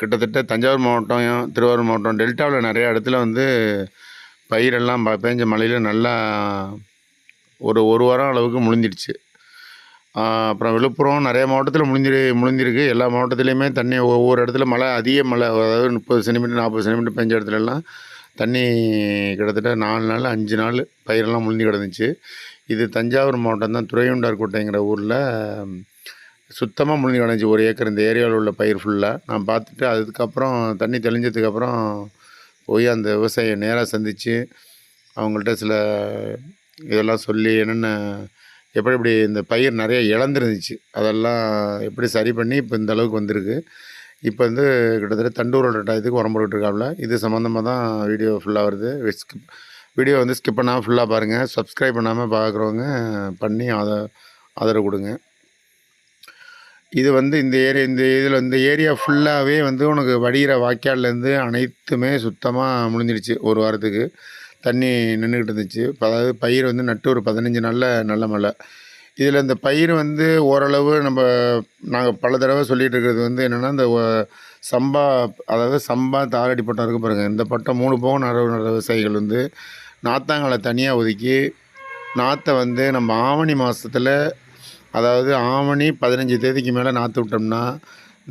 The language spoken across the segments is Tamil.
கிட்டத்தட்ட தஞ்சாவூர் மாவட்டம் திருவாரூர் மாவட்டம் டெல்டாவில் நிறைய இடத்துல வந்து பயிரெல்லாம் ப- பேஞ்ச மழையில் நல்லா ஒரு ஒரு வாரம் அளவுக்கு முழுந்திடுச்சு அப்புறம் விழுப்புரம் நிறைய மாவட்டத்தில் முழுந்திரு முழுந்திருக்கு எல்லா மாவட்டத்துலேயுமே தண்ணி ஒவ்வொரு இடத்துல மழை அதிக மழை அதாவது முப்பது சென்டிமீட்டர் நாற்பது சென்டிமீட்டர் பெஞ்ச இடத்துல எல்லாம் தண்ணி கிட்டத்தட்ட நாலு நாள் அஞ்சு நாள் பயிரெல்லாம் முழுந்தி கிடந்துச்சு. இது தஞ்சாவூர் மாவட்டம் தான் துறையுண்டார்கோட்டைங்கிற ஊரில் சுத்தமாக முழுங்கி கிடந்துச்சு ஒரு ஏக்கர் இந்த ஏரியாவில் உள்ள பயிர் ஃபுல்லாக நான் பார்த்துட்டு அதுக்கப்புறம் தண்ணி தெளிஞ்சதுக்கப்புறம் போய் அந்த விவசாயியை நேராக சந்தித்து அவங்கள்ட்ட சில இதெல்லாம் சொல்லி என்னென்ன எப்படி இப்படி இந்த பயிர் நிறைய இழந்துருந்துச்சு அதெல்லாம் எப்படி சரி பண்ணி இப்போ இந்த அளவுக்கு வந்திருக்கு. இப்போ வந்து கிட்டத்தட்ட தண்டூரோட டயத்துக்கு உரம் போட்டுருக்காப்புல இது சம்மந்தமாக தான் வீடியோ ஃபுல்லாக வருது. ஸ்கிப் வீடியோ வந்து ஸ்கிப் பண்ணாமல் ஃபுல்லாக பாருங்கள் சப்ஸ்கிரைப் பண்ணாமல் பார்க்குறவங்க பண்ணி அதை ஆதரவு கொடுங்க. இது வந்து இந்த ஏரியா இந்த இதில் இந்த ஏரியா ஃபுல்லாகவே வந்து உனக்கு வடிகிற வாய்க்கால்லேருந்து அனைத்துமே சுத்தமாக முடிஞ்சிடுச்சு ஒரு வாரத்துக்கு. தண்ணி நின்றுக்கிட்டு இருந்துச்சு. அதாவது பயிர் வந்து நட்டு ஒரு பதினஞ்சு நாளில் நல்ல மழை. இதில் இந்த பயிர் வந்து ஓரளவு நம்ம நாங்கள் பல தடவை சொல்லிகிட்டு இருக்கிறது வந்து என்னென்னா இந்த சம்பா அதாவது சம்பா தாரடி பட்டம் இருக்குது பாருங்கள் இந்த பட்டம் மூணு போகம் நடவு நடுற விவசாயிகள் வந்து நாத்தாங்களை தனியாக ஒதுக்கி நாற்றை வந்து நம்ம ஆவணி மாதத்தில் அதாவது ஆவணி பதினஞ்சு தேதிக்கு மேலே நாற்று விட்டோம்னா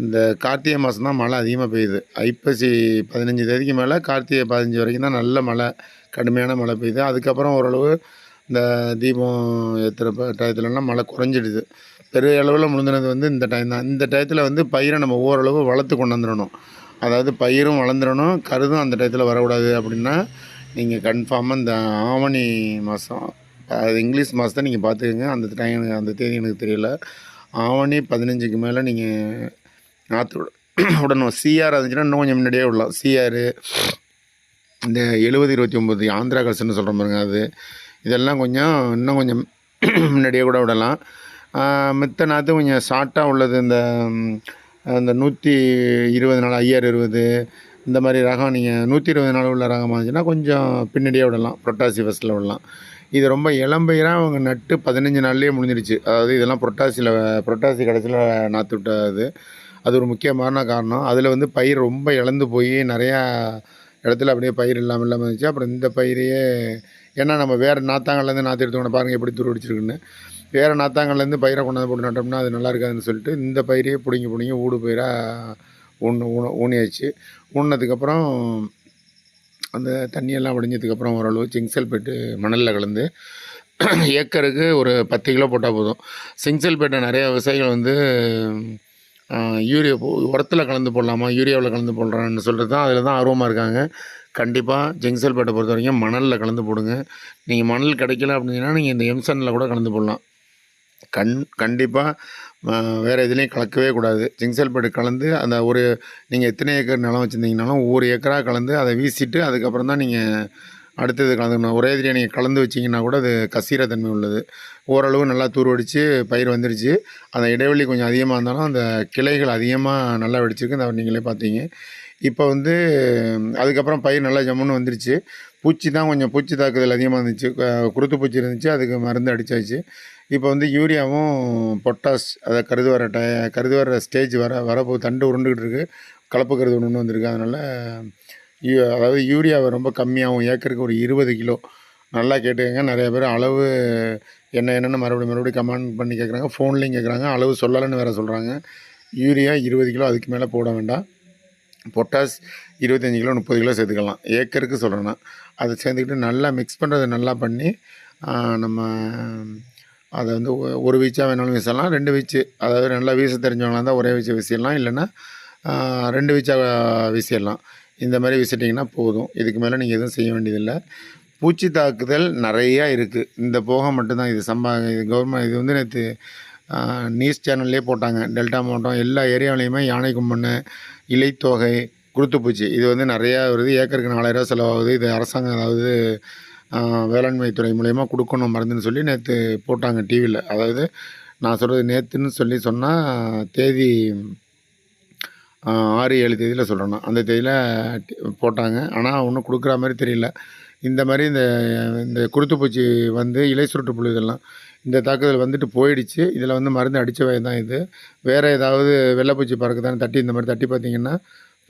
இந்த கார்த்திகை மாதம் தான் மழை அதிகமாக பெய்யுது. ஐப்பசி பதினஞ்சு தேதிக்கு மேலே கார்த்திகை பதினஞ்சு வரைக்கும் தான் நல்ல மழை கடுமையான மழை பெய்யுது. அதுக்கப்புறம் ஓரளவு இந்த தீபம் ஏற்றுற டயத்துலலாம் மழை குறைஞ்சிடுது. பெரிய அளவில் முழுந்தினது வந்து இந்த டைம் தான். இந்த டயத்தில் வந்து பயிரை நம்ம ஓரளவு வளர்த்து கொண்டு வந்துடணும். அதாவது பயிரும் வளர்ந்துடணும் கருதும் அந்த டயத்தில் வரக்கூடாது அப்படின்னா நீங்கள் கன்ஃபார்மாக இந்த ஆவணி மாதம் அது இங்கிலீஷ் மாதத்தை நீங்கள் பார்த்துக்கோங்க அந்த டைம் அந்த தேதி எனக்கு தெரியல. ஆவணி பதினஞ்சுக்கு மேலே நீங்கள் நாற்று விட விடணும் சிஆர் இருந்துச்சுன்னா இன்னும் கொஞ்சம் முன்னாடியே விடலாம். சிஆர் இந்த எழுபது இருபத்தி ஒம்பது ஆந்திரா கல்சன்னு சொல்கிற பாருங்க அது. இதெல்லாம் கொஞ்சம் இன்னும் கொஞ்சம் முன்னாடியே கூட விடலாம். மித்த நாற்று கொஞ்சம் ஷார்ட்டாக உள்ளது. இந்த அந்த இந்த நூற்றி இருபது நாள் ஐயாயிரம் இருபது இந்த மாதிரி ரகம் நீங்கள் நூற்றி இருபது நாள் உள்ள ரகமாக இருந்துச்சுன்னா கொஞ்சம் பின்னாடியே விடலாம். புரட்டாசி ஃபஸ்ட்டில் விடலாம். இது ரொம்ப இளம்பயிராக அவங்க நட்டு பதினஞ்சு நாள்லேயே முடிஞ்சிடுச்சு அதாவது இதெல்லாம் புரட்டாசியில் புரட்டாசி கடைசியில் நாற்று விட்டது. அது ஒரு முக்கியமான காரணம். அதில் வந்து பயிர் ரொம்ப இழந்து போய் நிறையா இடத்துல அப்படியே பயிர் இல்லாமல் இல்லாமல் இருந்துச்சு. அப்புறம் இந்த பயிரையே ஏன்னா நம்ம வேறு நாத்தாங்கல்லேருந்து நாற்று எடுத்துக்கணும் பாருங்கள் எப்படி துருவிடிச்சிருக்குன்னு வேறு நாத்தாங்கல்லேருந்து பயிரை கொண்டாந்து போட்டு நட்டோம்னா அது நல்லா இருக்காதுன்னு சொல்லிட்டு இந்த பயிரையே பிடிங்கி பிடிங்கி ஊடு பயிராக ஊன்னு ஊன ஊனியாச்சு. ஊனதுக்கப்புறம் அந்த தண்ணியெல்லாம் வடிஞ்சதுக்கப்புறம் ஓரளவு சிங்சல்பேட்டு மணலில் கலந்து ஏக்கருக்கு ஒரு பத்து கிலோ போட்டால் போதும். சிங்சல்பேட்டை நிறைய விவசாயிகள் வந்து யூரியா உரத்தில் கலந்து போடலாமா யூரியாவில் கலந்து போடுறான்னு சொல்கிறது தான் அதில் தான் ஆர்வமாக இருக்காங்க கண்டிப்பாக ஜிங்சல்பேட்டை பொறுத்த வரைக்கும் மணலில் கலந்து போடுங்க. நீங்கள் மணல் கிடைக்கல அப்படின்னா நீங்கள் இந்த எம்சனில் கூட கலந்து போடலாம். கண் கண்டிப்பாக வேறு எதுலேயும் கலக்கவே கூடாது. ஜிங்சல்பேட்டு கலந்து அந்த ஒரு நீங்கள் எத்தனை ஏக்கர் நிலம் வச்சுருந்தீங்கனாலும் ஒவ்வொரு ஏக்கராக கலந்து அதை வீசிட்டு அதுக்கப்புறம் தான் நீங்கள் அடுத்தது கலந்துக்கணும். ஒரே இதில் நீங்கள் கலந்து வச்சிங்கன்னா கூட அது கசீர தன்மை உள்ளது. ஓரளவு நல்லா தூர்வடித்து பயிர் வந்துருச்சு. அந்த இடைவெளி கொஞ்சம் அதிகமாக இருந்தாலும் அந்த கிளைகள் அதிகமாக நல்லா வெடிச்சிருக்கு. அந்த நீங்களே பார்த்தீங்க. இப்போ வந்து அதுக்கப்புறம் பயிர் நல்லா ஜம்முன்னு வந்துருச்சு. பூச்சி தான் கொஞ்சம் பூச்சி தாக்குதல் அதிகமாக இருந்துச்சு. குருத்து பூச்சி இருந்துச்சு. அதுக்கு மருந்து அடித்தாச்சு இப்போ வந்து யூரியாவும் பொட்டாஸ் அதை கருது வர டய கருது வர ஸ்டேஜ் வர வரப்போ தண்டு உருண்டுக்கிட்டு இருக்குது கலப்பு கருது ஒன்று வந்திருக்கு. அதனால் யூ அதாவது யூரியாவை ரொம்ப கம்மியாகவும் ஏக்கருக்கு ஒரு இருபது கிலோ. நல்லா கேட்டுக்கங்க. நிறைய பேர் அளவு என்ன என்னென்னு மறுபடியும் மறுபடியும் கமெண்ட் பண்ணி கேட்குறாங்க ஃபோன்லேயும் கேட்குறாங்க அளவு சொல்லலைன்னு வேறு சொல்கிறாங்க யூரியா இருபது கிலோ அதுக்கு மேலே போட வேண்டாம். பொட்டாஸ் இருபத்தஞ்சி கிலோ முப்பது கிலோ சேர்த்துக்கலாம். ஏக்கருக்கு சொல்கிறேன்னா அதை சேர்ந்துக்கிட்டு நல்லா மிக்ஸ் பண்ணுறது நல்லா பண்ணி நம்ம அதை வந்து ஒரு வீச்சாக வேணாலும் வீசலாம். ரெண்டு வீச்சு அதாவது நல்லா வீச தெரிஞ்சவங்களாக இருந்தால் ஒரே வீச்சு வீசிடலாம். இல்லைன்னா ரெண்டு வீச்சாக வீசிடலாம். இந்த மாதிரி வீசிட்டிங்கன்னா போதும். இதுக்கு மேலே நீங்கள் எதுவும் செய்ய வேண்டியதில்லை. பூச்சி தாக்குதல் நிறையா இருக்குது இந்த போகம் மட்டும்தான் இது சம்பா இது கவர்மெண்ட் இது வந்து நேற்று நியூஸ் சேனல்லே போட்டாங்க. டெல்டா மாவட்டம் எல்லா ஏரியாவிலையுமே யானை கும்பன் இலைத்தொகை குருத்துப்பூச்சி. இது வந்து நிறையா வருது. ஏக்கருக்கு நாலாயிரரூவா செலவாகுது. இது அரசாங்கம் அதாவது வேளாண்மைத்துறை வேளாண்மை துறை மூலயமா கொடுக்கணும் மருந்துன்னு சொல்லி நேற்று போட்டாங்க டிவியில் அதாவது நான் சொல்கிறது நேற்றுன்னு சொல்லி சொன்னால் தேதி ஆறு ஏழு தேதியில் சொல்கிறேன்னா அந்த தேதியில் போட்டாங்க. ஆனால் ஒன்றும் கொடுக்குற மாதிரி தெரியல. இந்த மாதிரி இந்த இந்த குருத்துப்பூச்சி வந்து இலை சுருட்டு புழு இதெல்லாம் இந்த தாக்குதல் வந்துட்டு போயிடுச்சு. இதில் வந்து மருந்து அடித்த வகை தான் இது. வேறு ஏதாவது வெள்ளைப்பூச்சி பறக்குதான்னு தட்டி இந்த மாதிரி தட்டி பார்த்தீங்கன்னா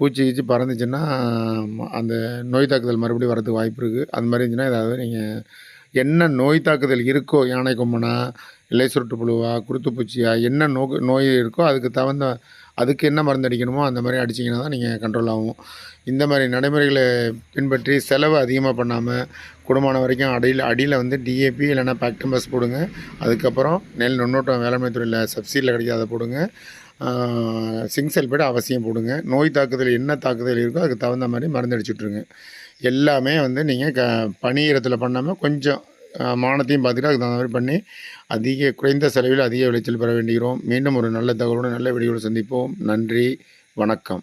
பூச்சி கீச்சி பறந்துச்சுன்னா அந்த நோய் தாக்குதல் மறுபடியும் வரதுக்கு வாய்ப்பு இருக்குது அது மாதிரி இருந்துச்சுன்னா ஏதாவது நீங்கள் என்ன நோய் தாக்குதல் இருக்கோ யானை கொம்பனா இலை சுருட்டு புழுவா குருத்துப்பூச்சியா என்ன நோ நோய் இருக்கோ அதுக்கு தகுந்த அதுக்கு என்ன மருந்து அடிக்கணுமோ அந்த மாதிரி அடிச்சிங்கன்னா தான் நீங்கள் கண்ட்ரோல் ஆகும். இந்த மாதிரி நடைமுறைகளை பின்பற்றி செலவு அதிகமாக பண்ணாமல் குடும்பமான வரைக்கும் அடியில் அடியில் வந்து டிஏபி இல்லைன்னா பேக்டம்பஸ் போடுங்க. அதுக்கப்புறம் நெல் நுண்ணோட்டம் வேளாண்மை துறையில் சப்சிடியில் கிடைக்காத போடுங்க. சிங் சல்பேட் அவசியம் போடுங்க. நோய் தாக்குதல் என்ன தாக்குதல் இருக்கோ அதுக்கு தகுந்த மாதிரி மருந்து அடிச்சுட்ருங்க. எல்லாமே வந்து நீங்கள் க பனியிரத்தில் பண்ணாமல் கொஞ்சம் மானத்தையும் பார்த்துட்டு அதுக்கு தகுந்த மாதிரி பண்ணி அதிக குறைந்த செலவில் அதிக விளைச்சல் பெற வேண்டுகிறோம். மீண்டும் ஒரு நல்ல தகவலோடு நல்ல வீடியோவில் சந்திப்போம். நன்றி. வணக்கம்.